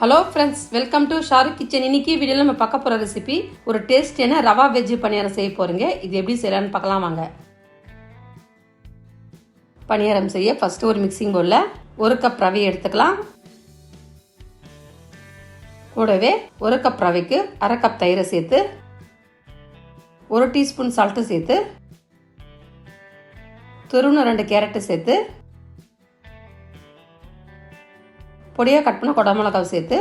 Hello friends welcome to Shahrukh kitchen இன்னைக்கு வீடியோவில் நம்ம பார்க்க போகிற ரெசிபி ஒரு டேஸ்டியான ரவா வெஜ்ஜு பணியாரம் செய்ய போகிறீங்க இது எப்படி செய்யலான்னு பார்க்கலாம் வாங்க. பணியாரம் செய்ய ஃபஸ்ட்டு ஒரு மிக்சிங் பவுலில் ஒரு கப் ரவை எடுத்துக்கலாம். கூடவே ஒரு கப் ரவைக்கு அரை கப் தயிரை சேர்த்து ஒரு டீஸ்பூன் சால்ட்டு சேர்த்து துருவன ரெண்டு கேரட்டு சேர்த்து பொடியாக கட் பண்ண குடமிளகாவை சேர்த்து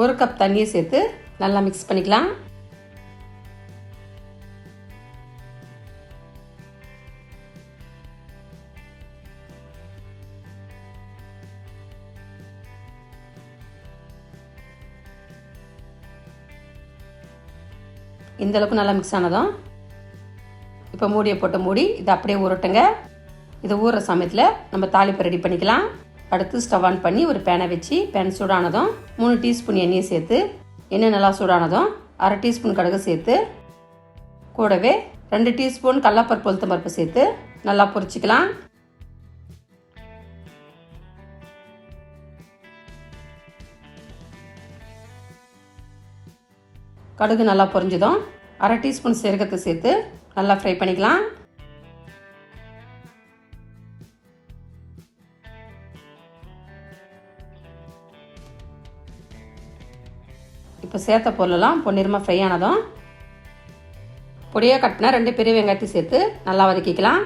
ஒரு கப் தண்ணியை சேர்த்து நல்லா மிக்ஸ் பண்ணிக்கலாம். இந்த அளவுக்கு நல்லா மிக்ஸ் ஆனதும் இப்போ மூடியை போட்டு மூடி இதை அப்படியே உருட்டுங்க இது ஊற சமயத்தில் நம்ம தாளிப்பு ரெடி பண்ணிக்கலாம். அடுத்து ஸ்டவ் ஆன் பண்ணி ஒரு பேனை வச்சு பேன் சூடானதும் மூணு டீஸ்பூன் எண்ணெயை சேர்த்து எண்ணெய் நல்லா சூடானதும் அரை டீஸ்பூன் கடுகு சேர்த்து கூடவே ரெண்டு டீஸ்பூன் கடலப்பருப்பு உளுத்தம் பருப்பு சேர்த்து நல்லா பொரிச்சிக்கலாம். கடுகு நல்லா பொரிஞ்சதும் அரை டீஸ்பூன் சீரகத்தை சேர்த்து நல்லா ஃப்ரை பண்ணிக்கலாம். இப்போ சேர்த்த பொருளெல்லாம் பொன்னிறமாக ஃப்ரை ஆனதும் பொடியாக கட்டினா ரெண்டு பெரிய வெங்காயத்தை சேர்த்து நல்லா வதக்கிக்கலாம்.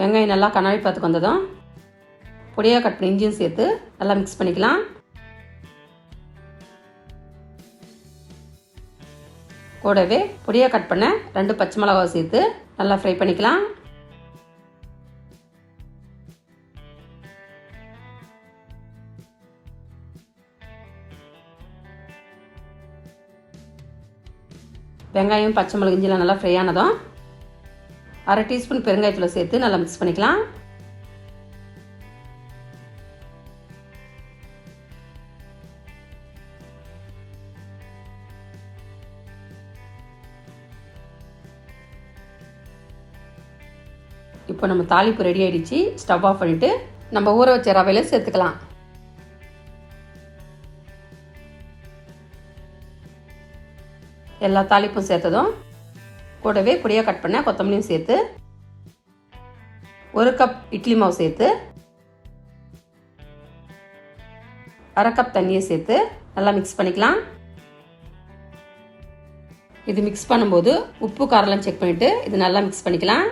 வெங்காயம் நல்லா கண்ணாடி பார்த்துக்கு வந்ததும் பொடியாக கட் பண்ணி இஞ்சியும் சேர்த்து நல்லா மிக்ஸ் பண்ணிக்கலாம். கூடவே பொடியாக கட் பண்ண ரெண்டு பச்சை மிளகாவை சேர்த்து நல்லா ஃப்ரை பண்ணிக்கலாம். வெங்காயம் பச்சை மிளகு இஞ்சிலாம் நல்லா ஃப்ரை ஆனதும் அரை டீஸ்பூன் பெருங்காயத்தில் சேர்த்து நல்லா மிக்ஸ் பண்ணிக்கலாம். இப்போ நம்ம தாளிப்பு ரெடி ஆகிடுச்சு ஸ்டவ் ஆஃப் பண்ணிட்டு நம்ம ஊற வச்ச ரவையில் சேர்த்துக்கலாம். எல்லா தாளிப்பும் சேர்த்ததும் கூடவே பொடியாக கட் பண்ண கொத்தமல்லியும் சேர்த்து ஒரு கப் இட்லி மாவு சேர்த்து அரை கப் தண்ணியை சேர்த்து நல்லா மிக்ஸ் பண்ணிக்கலாம். இது மிக்ஸ் பண்ணும்போது உப்பு காரெல்லாம் செக் பண்ணிவிட்டு இது நல்லா மிக்ஸ் பண்ணிக்கலாம்.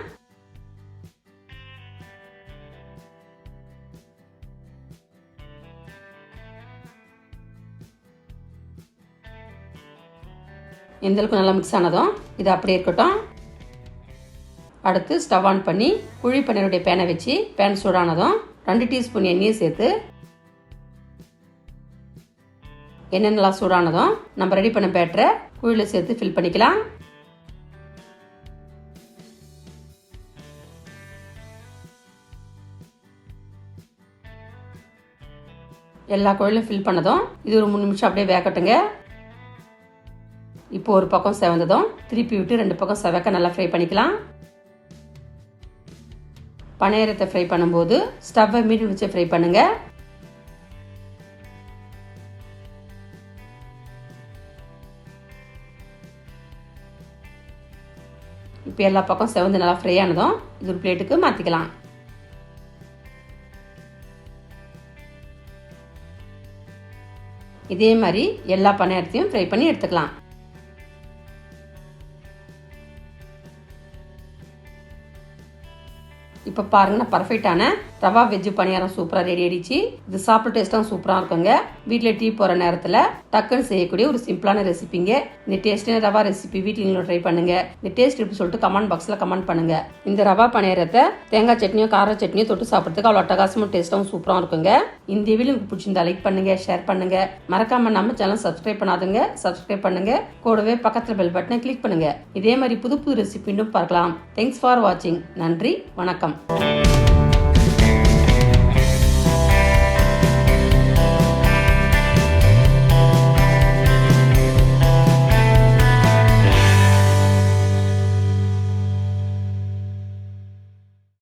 எந்தளவுக்கு நல்லா மிக்ஸ் ஆனதும் இது அப்படியே இருக்கட்டும். அடுத்து ஸ்டவ் ஆன் பண்ணி குழி பன்னீருடைய பேனை வச்சு பேன் சூடானதும் ரெண்டு டீஸ்பூன் எண்ணெயை சேர்த்து எண்ணெய் நல்லா சூடானதும் நம்ம ரெடி பண்ண பேட்டரை குழியில் சேர்த்து ஃபில் பண்ணிக்கலாம். எல்லா குழிலும் ஃபில் பண்ணதும் இது ஒரு மூணு நிமிஷம் அப்படியே வேகட்டுங்க. இப்போ ஒரு பக்கம் செவந்ததும் திருப்பி விட்டு ரெண்டு பக்கம் செவக்க நல்லா ஃப்ரை பண்ணிக்கலாம். பனையரத்தை ஃப்ரை பண்ணும்போது ஸ்டவ்வை மீடியம் வச்சு ஃப்ரை பண்ணுங்க. இப்போ எல்லா பக்கம் செவந்து நல்லா ஃப்ரை ஆனதும் இது ஒரு பிளேட்டுக்கு மாற்றிக்கலாம் இதே மாதிரி எல்லா பணியாரத்தையும் ஃப்ரை பண்ணி எடுத்துக்கலாம். இப்போ பாருங்கன்னா பர்ஃபெக்டான ரவா வெஜ்ஜு பணியாரம் சூப்பராக ரெடி ஆயிடுச்சு. இது சாப்பிட டேஸ்ட்டும் சூப்பராக இருக்குங்க. வீட்டில் டீ போகிற நேரத்தில் டக்குன்னு செய்யக்கூடிய ஒரு சிம்பிளான ரெசிபிங்க இந்த டேஸ்டான ரவா ரெசிபி வீட்டில் நீங்களும் ட்ரை பண்ணுங்க. இந்த டேஸ்ட் எப்படி சொல்லிட்டு கமெண்ட் பாக்ஸில் கமெண்ட் பண்ணுங்க. இந்த ரவா பணியாரத்தை தேங்காய் சட்னியோ கார சட்னியோ தொட்டு சாப்பிட்றதுக்கு அவ்வளோ அட்டகாசமும் டேஸ்ட்டாகவும் சூப்பராக இருக்குங்க. இந்த வீடியோ உங்களுக்கு பிடிச்சிருந்தா லைக் பண்ணுங்க ஷேர் பண்ணுங்க. மறக்காம நம்ம சேனல் சப்ஸ்கிரைப் பண்ணாதுங்க. சப்ஸ்கிரைப் பண்ணுங்க. கூடவே பக்கத்தில் பெல் பட்டனை கிளிக் பண்ணுங்க. இதே மாதிரி புது புது ரெசிபி இன்னும் பார்க்கலாம். தேங்க்ஸ் ஃபார் வாட்சிங் நன்றி வணக்கம்.